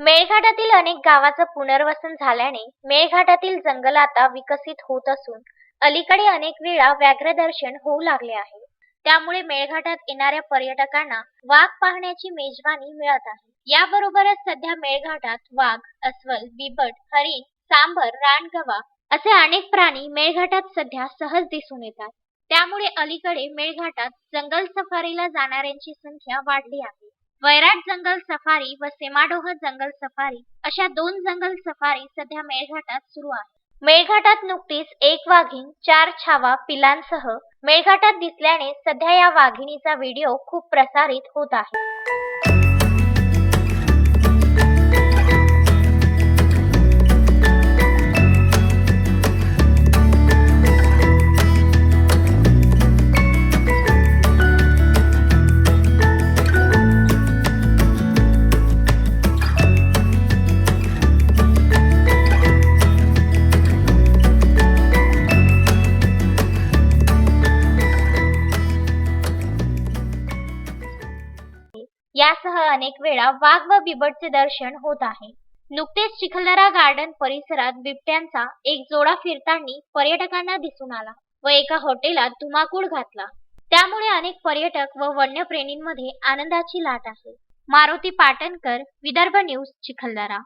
मेळघाटातील अनेक गावाचं पुनर्वसन झाल्याने मेळघाटातील जंगल आता विकसित होत असून अलीकडे अनेक वेळा व्याघ्रदर्शन होऊ लागले आहे. त्यामुळे मेळघाटात येणाऱ्या पर्यटकांना वाघ पाहण्याची मेजवानी मिळत आहे. याबरोबरच सध्या मेळघाटात वाघ अस्वल बिबट हरिण सांबर रानगवा असे अनेक प्राणी मेळघाटात सध्या सहज दिसून येतात. त्यामुळे अलीकडे मेळघाटात जंगल सफारीला जाणाऱ्यांची संख्या वाढली आहे. वैराट जंगल सफारी व सेमाडोह जंगल सफारी अशा दोन जंगल सफारी सध्या मेळघाटात सुरू आहेत. मेळघाटात नुकतीच एक वाघीण चार छावा पिलांसह मेळघाटात दिसल्याने सध्या या वाघिणीचा व्हिडिओ खूप प्रसारित होत आहे. यासह अनेक वेळा वाघ व बिबटचे दर्शन होत आहे. नुकतेच चिखलदरा गार्डन परिसरात बिबट्यांचा एक जोडा फिरताना पर्यटकांना दिसून आला व एका हॉटेलात धुमाकूळ घातला. त्यामुळे अनेक पर्यटक व वन्यप्रेमींमध्ये आनंदाची लाट आहे. मारुती पाटणकर विदर्भ न्यूज चिखलदरा.